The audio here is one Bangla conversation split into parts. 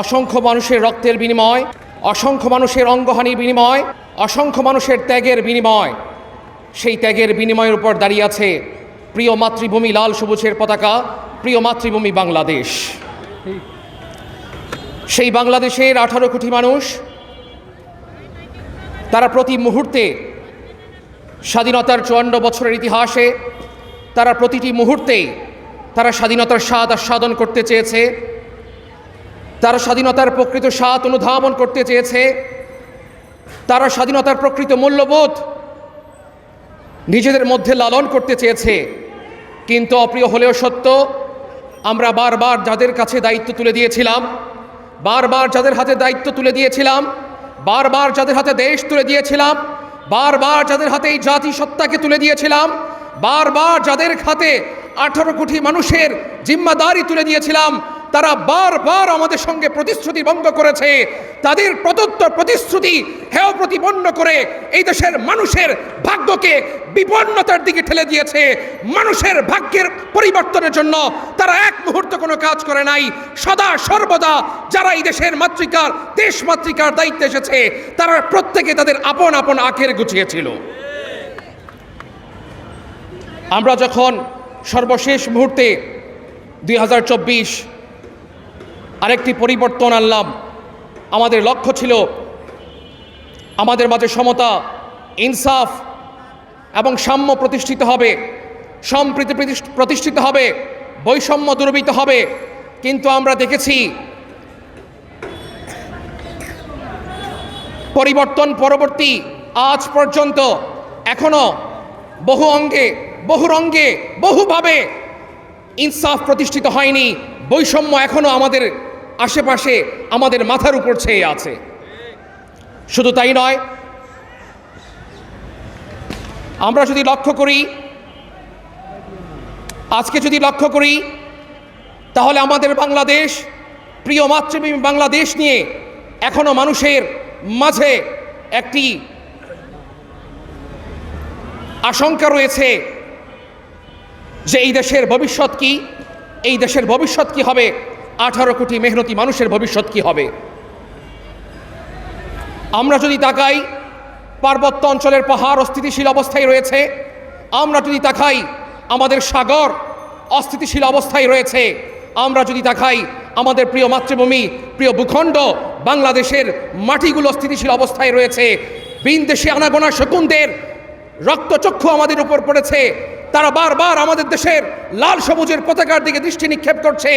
অসংখ্য মানুষের রক্তের বিনিময়, অসংখ্য মানুষের অঙ্গহানির বিনিময়, অসংখ্য মানুষের ত্যাগের বিনিময়। সেই ত্যাগের বিনিময়ের উপর দাঁড়িয়ে আছে প্রিয় মাতৃভূমি লাল সবুজের পতাকা, প্রিয় মাতৃভূমি বাংলাদেশ। সেই বাংলাদেশের আঠারো কোটি মানুষ, তারা প্রতি মুহূর্তে স্বাধীনতার চুয়ান্ন বছরের ইতিহাসে, তারা প্রতিটি মুহূর্তে তারা স্বাধীনতার স্বাদ আস্বাদন করতে চেয়েছে। তারা স্বাধীনতার প্রকৃত স্বাদ অনুধাবন করতে চেয়েছে। তারা স্বাধীনতার প্রকৃত মূল্যবোধ নিজেদের মধ্যে লালন করতে চেয়েছে। কিন্তু অপ্রিয় হলেও সত্য, আমরা বারবার যাদের কাছে দায়িত্ব তুলে দিয়েছিলাম, বারবার যাদের হাতে দায়িত্ব তুলে দিয়েছিলাম, বারবার যাদের হাতে দেশ তুলে দিয়েছিলাম, বারবার যাদের হাতে এই জাতিসত্তাকে তুলে দিয়েছিলাম, বারবার যাদের হাতে আঠারো কোটি মানুষের জিম্মাদারি তুলে দিয়েছিলাম তারা বারবার আমাদের সঙ্গে প্রতিশ্রুতি ভঙ্গ করেছে। তাদের প্রদত্ত প্রতিশ্রুতি হেয় প্রতিপন্ন করে এই দেশের মানুষের ভাগ্যকে বিপন্নতার দিকে ঠেলে দিয়েছে। মানুষের ভাগ্যের পরিবর্তনের জন্য তারা এক মুহূর্ত কোনো কাজ করে নাই। সদা সর্বদা যারা এই দেশের মাতৃকার, দেশ মাতৃকার দায়িত্বে এসেছে, তারা প্রত্যেকে তাদের আপন আপন আখের গুছিয়েছিল। আমরা যখন সর্বশেষ মুহূর্তে দুই হাজার চব্বিশ আরেকটি পরিবর্তন আনলাম। আমাদের লক্ষ্য ছিল আমাদের মাঝে সমতা, ইনসাফ এবং সাম্য প্রতিষ্ঠিত হবে, সম্প্রীতি প্রতিষ্ঠ- প্রতিষ্ঠিত হবে, বৈষম্য দূরবিত হবে। কিন্তু আমরা দেখেছি পরিবর্তন পরবর্তী আজ পর্যন্ত এখনও বহু অঙ্গে, বহু রঙ্গে, বহুভাবে ইনসাফ প্রতিষ্ঠিত হয়নি, বৈষম্য এখনও আমাদের আশেপাশে আমাদের মাথার উপর ছেয়ে আছে। শুধু তাই নয়, আমরা যদি লক্ষ্য করি, আজকে যদি লক্ষ্য করি, তাহলে আমাদের বাংলাদেশ, প্রিয় মাতৃভূমি বাংলাদেশ নিয়ে এখনও মানুষের মাঝে একটি আশঙ্কা রয়েছে যে এই দেশের ভবিষ্যৎ কি, এই দেশের ভবিষ্যৎ কি হবে আঠারো কোটি মেহনতি মানুষের ভবিষ্যৎ কি হবে? আমরা যদি তাকাই, পার্বত্য অঞ্চলের পাহাড় অস্থিতিশীল অবস্থায় রয়েছে, আমরা যদি তাকাই, আমাদের সাগর অস্থিতিশীল অবস্থায় রয়েছে, আমরা যদি তাকাই, আমাদের প্রিয় মাতৃভূমি, প্রিয় ভূখণ্ড, বাংলাদেশের মাটিগুলো স্থিতিশীল অবস্থায় রয়েছে বিন দেশে আনাগোনা শকুনদের রক্তচক্ষু আমাদের উপর পড়েছে। তারা বারবার আমাদের দেশের লাল সবুজের পতাকার দিকে দৃষ্টি নিক্ষেপ করছে।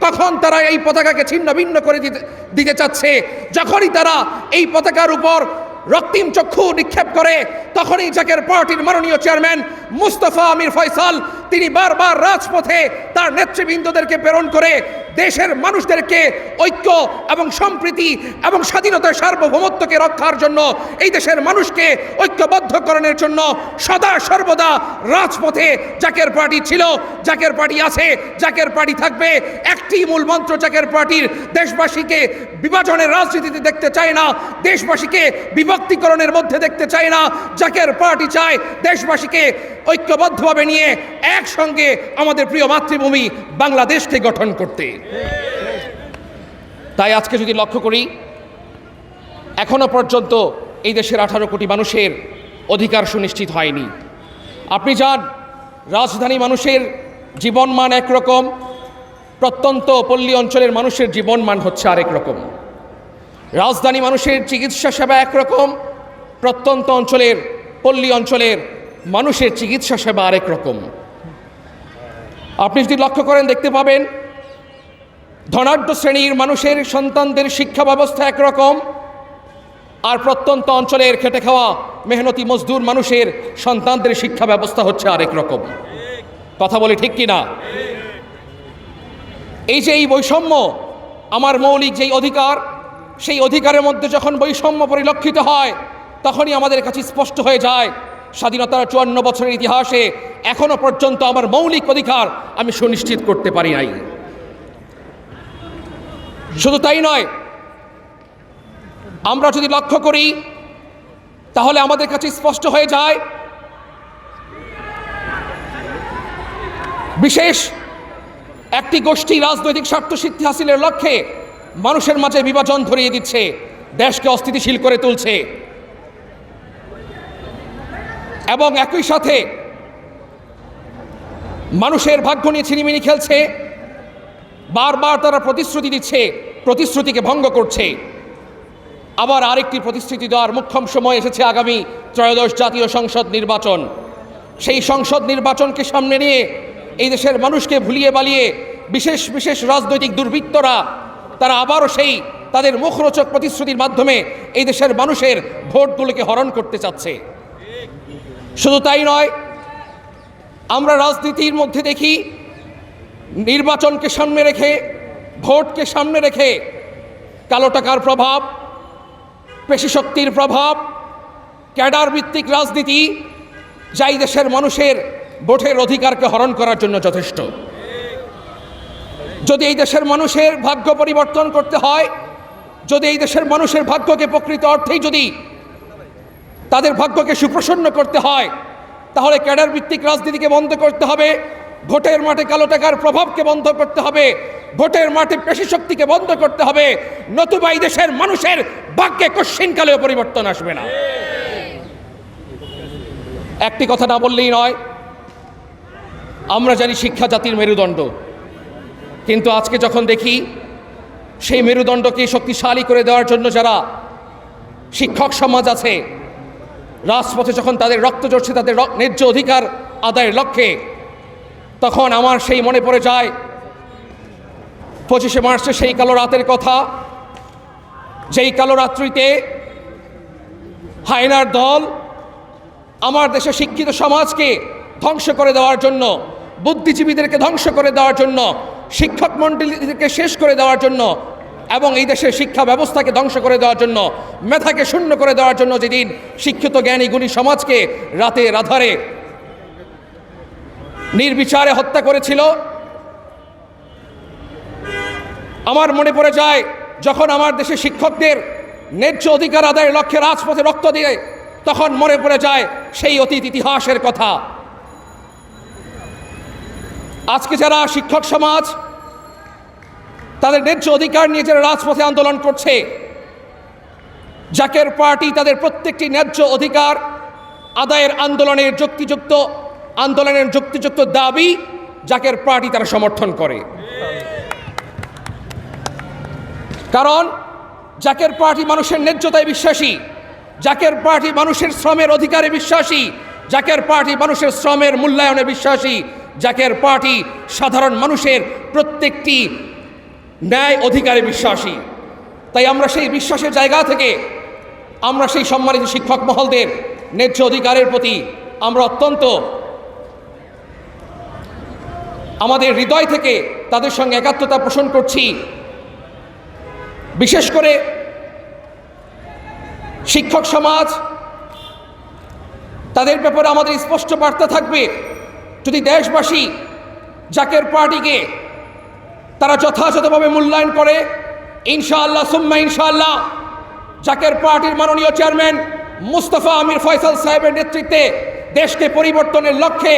কখন তারা এই পতাকাকে ছিন্ন ভিন্ন করে দিতে দিতে চাচ্ছে? যখনই তারা এই পতাকার উপর রক্তিম চক্ষু নিক্ষেপ করে, তখনই জাকের পার্টির মাননীয় চেয়ারম্যান মুস্তফা আমির ফয়সাল তিনি বারবার রাজপথে তার নেতৃবৃন্দদেরকে প্রেরণ করে দেশের মানুষদেরকে ঐক্য এবং সম্প্রীতি এবং স্বাধীনতার সার্বভৌমত্বকে রক্ষার জন্য এই দেশের মানুষকে ঐক্যবদ্ধকরণের জন্য সদা সর্বদা রাজপথে জাকের পার্টি ছিল জাকের পার্টি আছে জাকের পার্টি থাকবে, একটি মূল মন্ত্র জাকের পার্টির দেশবাসীকে বিভাজনের রাজনীতিতে দেখতে চায় না, দেশবাসীকে বিভক্তিকরণের মধ্যে দেখতে চায় না জাকের পার্টি চায় দেশবাসীকে ঐক্যবদ্ধভাবে নিয়ে একসঙ্গে আমাদের প্রিয় মাতৃভূমি বাংলাদেশকে গঠন করতে। তাই আজকে যদি লক্ষ্য করি, এখনও পর্যন্ত এই দেশের আঠারো কোটি মানুষের অধিকার সুনিশ্চিত হয়নি। আপনি যান, রাজধানী মানুষের জীবনমান একরকম, প্রত্যন্ত পল্লী অঞ্চলের মানুষের জীবনমান হচ্ছে আরেক রকম। রাজধানী মানুষের চিকিৎসা সেবা একরকম, প্রত্যন্ত অঞ্চলের পল্লী অঞ্চলের মানুষের চিকিৎসা সেবা আরেক রকম। আপনি যদি লক্ষ্য করেন, দেখতে পাবেন ধনাঢ্য শ্রেণির মানুষের সন্তানদের শিক্ষা ব্যবস্থা একরকম, আর প্রত্যন্ত অঞ্চলের খেটে খাওয়া মেহনতি মজদুর মানুষের সন্তানদের শিক্ষা ব্যবস্থা হচ্ছে আরেক রকম। কথা বলে ঠিক কি না এই যে এই বৈষম্য, আমার মৌলিক যেই অধিকার, সেই অধিকারের মধ্যে যখন বৈষম্য পরিলক্ষিত হয়, তখনই আমাদের কাছে স্পষ্ট হয়ে যায় স্বাধীনতার চুয়ান্ন বছরের ইতিহাসে এখনও পর্যন্ত আমার মৌলিক অধিকার আমি সুনিশ্চিত করতে পারি নাই। শুধু তাই নয়, আমরা যদি লক্ষ্য করি, তাহলে আমাদের কাছে স্পষ্ট হয়ে যায়, বিশেষ একটি গোষ্ঠী রাজনৈতিক স্বার্থ সিদ্ধি হাসিলের লক্ষ্যে মানুষের মাঝে বিভাজন ধরিয়ে দিচ্ছে, দেশকে অস্থিতিশীল করে তুলছে। এবং একই সাথে মানুষের ভাগ্য নিয়ে ছিনিমিনি খেলছে, বারবার তারা প্রতিশ্রুতি দিচ্ছে, প্রতিশ্রুতিকে ভঙ্গ করছে। আবার আরেকটি প্রতিশ্রুতি দেওয়ার মুখ্যম সময় এসেছে আগামী ত্রয়োদশ জাতীয় সংসদ নির্বাচন। সেই সংসদ নির্বাচনকে সামনে নিয়ে এই দেশের মানুষকে ভুলিয়ে বালিয়ে বিশেষ বিশেষ রাজনৈতিক দুর্বৃত্তরা, তারা আবারও সেই তাদের মুখরোচক প্রতিশ্রুতির মাধ্যমে এই দেশের মানুষের ভোটগুলোকে হরণ করতে চাচ্ছে। শুধু তাই নয়, আমরা রাজনীতির মধ্যে দেখি, নির্বাচনকে সামনে রেখে, ভোটকে সামনে রেখে কালো টাকার প্রভাব পেশিশক্তির প্রভাব, ক্যাডার ভিত্তিক রাজনীতি যাই দেশের মানুষের ভোটের অধিকারকে হরণ করার জন্য যথেষ্ট। যদি এই দেশের মানুষের ভাগ্য পরিবর্তন করতে হয়, যদি এই দেশের মানুষের ভাগ্যকে প্রকৃত অর্থেই যদি তাদের ভাগ্যকে সুপ্রসন্ন করতে হয়। তাহলে ক্যাডার ভিত্তিক রাজনীতিকে বন্ধ করতে হবে। ভোটের মাঠে কালো টাকার প্রভাবকে বন্ধ করতে হবে। ভোটের মাঠে পেশি শক্তিকে বন্ধ করতে হবে। নতুবা এই দেশের মানুষের ভাগ্যে কশ্চিনকালেও পরিবর্তন আসবে না। একটি কথা না বললেই নয়, আমরা জানি শিক্ষা জাতির মেরুদণ্ড। কিন্তু আজকে যখন দেখি, সেই মেরুদণ্ডকে শক্তিশালী করে দেওয়ার জন্য যারা শিক্ষক সমাজ আছে রাজপথে যখন তাদের রক্ত ঝরছে, তাদের ন্যায্য অধিকার আদায়ের লক্ষ্যে, তখন আমার সেই মনে পড়ে যায়, পঁচিশে মার্চে সেই কালো রাতের কথা, যেই কালো রাত্রিতে হায়নার দল আমার দেশে শিক্ষিত সমাজকে ধ্বংস করে দেওয়ার জন্য, বুদ্ধিজীবীদেরকে ধ্বংস করে দেওয়ার জন্য, শিক্ষক মণ্ডলীদেরকে শেষ করে দেওয়ার জন্য এবং এই দেশের শিক্ষা ব্যবস্থাকে ধ্বংস করে দেওয়ার জন্য, মেধাকে শূন্য করে দেওয়ার জন্য যেদিন শিক্ষিত জ্ঞানী গুণী সমাজকে রাতে রাধারে নির্বিচারে হত্যা করেছিল, আমার মনে পড়ে যায় যখন আমার দেশে শিক্ষকদের ন্যায্য অধিকার আদায়ের লক্ষ্যে রাজপথে রক্ত দিয়ে, তখন মনে পড়ে যায় সেই অতীত ইতিহাসের কথা। আজকে যারা শিক্ষক সমাজ তাদের ন্যায্য অধিকার নিয়ে যারা রাজপথে আন্দোলন করছে, জাকের পার্টি তাদের প্রত্যেকটি ন্যায্য অধিকার আদায়ের আন্দোলনের যুক্তিযুক্ত আন্দোলনের যুক্তিযুক্ত দাবি জাকের পার্টি তারা সমর্থন করে। কারণ জাকের পার্টি মানুষের ন্যায্যতায় বিশ্বাসী, জাকের পার্টি মানুষের শ্রমের অধিকারে বিশ্বাসী, জাকের পার্টি মানুষের শ্রমের মূল্যায়নে বিশ্বাসী, জাকের পার্টি সাধারণ মানুষের প্রত্যেকটি ন্যায় অধিকারে বিশ্বাসী। তাই আমরা সেই বিশ্বাসের জায়গা থেকে, আমরা সেই সম্মানিত শিক্ষক মহলদের ন্যায্য অধিকারের প্রতি আমরা অত্যন্ত আমাদের হৃদয় থেকে তাদের সঙ্গে একাত্মতা পোষণ করছি। বিশেষ করে শিক্ষক সমাজ, তাদের ব্যাপারে আমাদের স্পষ্ট বার্তা থাকবে। যদি দেশবাসী জাকের পার্টিকে তারা যথাযথভাবে মূল্যায়ন করে। ইনশাআল্লাহ, সুম্মা ইনশাআল্লাহ। জাকের পার্টির মাননীয় চেয়ারম্যান মুস্তফা আমির ফয়সাল সাহেবের নেতৃত্বে দেশকে পরিবর্তনের লক্ষ্যে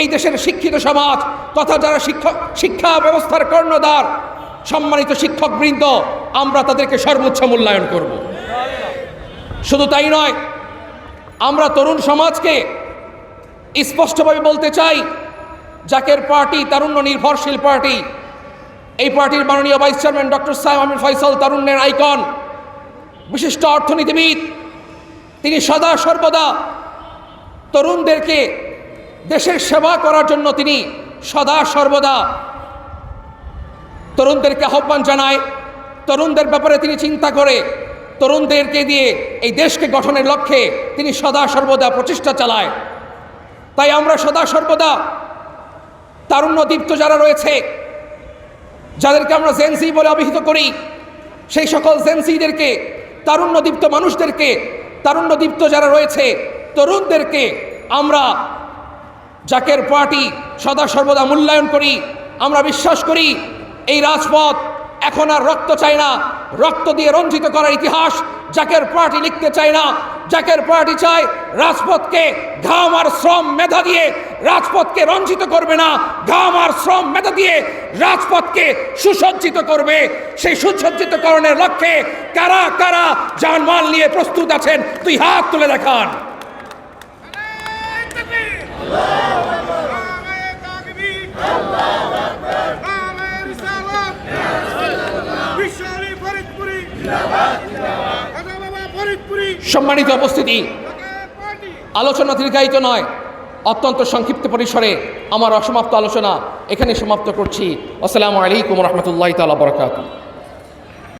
এই দেশের শিক্ষিত সমাজ তথা যারা শিক্ষক, শিক্ষা ব্যবস্থার কর্ণধার, সম্মানিত শিক্ষকবৃন্দ, আমরা তাদেরকে সর্বোচ্চ মূল্যায়ন করব। শুধু তাই নয়, আমরা তরুণ সমাজকে স্পষ্টভাবে বলতে চাই, জাকের পার্টি তারুণ্য নির্ভরশীল পার্টি এই পার্টির মাননীয় ভাইস চেয়ারম্যান ডক্টর সাহেব আমির ফয়সাল তারুণ্যের আইকন, বিশিষ্ট অর্থনীতিবিদ, তিনি সদা সর্বদা তরুণদেরকে দেশের সেবা করার জন্য তিনি সদা সর্বদা তরুণদেরকে আহ্বান জানায়। তরুণদের ব্যাপারে তিনি চিন্তা করে তরুণদেরকে দিয়ে এই দেশকে গঠনের লক্ষ্যে তিনি সদা সর্বদা প্রচেষ্টা চালায়। তাই আমরা সদা সর্বদা তারুণ্য দীপ্ত যারা রয়েছে যাদেরকে আমরা জেন্সি বলে অভিহিত করি, সেই সকল জেন্সিদেরকে তারুণ্যদীপ্ত মানুষদেরকে, তারুণ্যদীপ্ত যারা রয়েছে, তরুণদেরকে আমরা জাকের পার্টি সদা সর্বদা মূল্যায়ন করি, আমরা বিশ্বাস করি, এই রাজপথ এখন আর রক্ত চায় না, রক্ত দিয়ে রঞ্জিত করার ইতিহাস জাকের পার্টি লিখতে চায় না। জাকের পার্টি চায় রাজপথকে ঘাম আর শ্রম মেধা দিয়ে রাজপথকে রঞ্জিত করবে না। ঘাম আর শ্রম মেধা দিয়ে রাজপথকে সুসজ্জিত করবে। সেই সুসজ্জিতকরণের লক্ষ্যে কারা কারা জানমাল নিয়ে প্রস্তুত আছেন, তুই হাত তুলে দেখান। সম্মানিত উপস্থিতি। আলোচনা দীর্ঘায়িত নয়, অত্যন্ত সংক্ষিপ্ত পরিসরে আমার অসমাপ্ত আলোচনা এখানে সমাপ্ত করছি। আসসালামু আলাইকুম রহমতুল্লাহ তালা বরকাত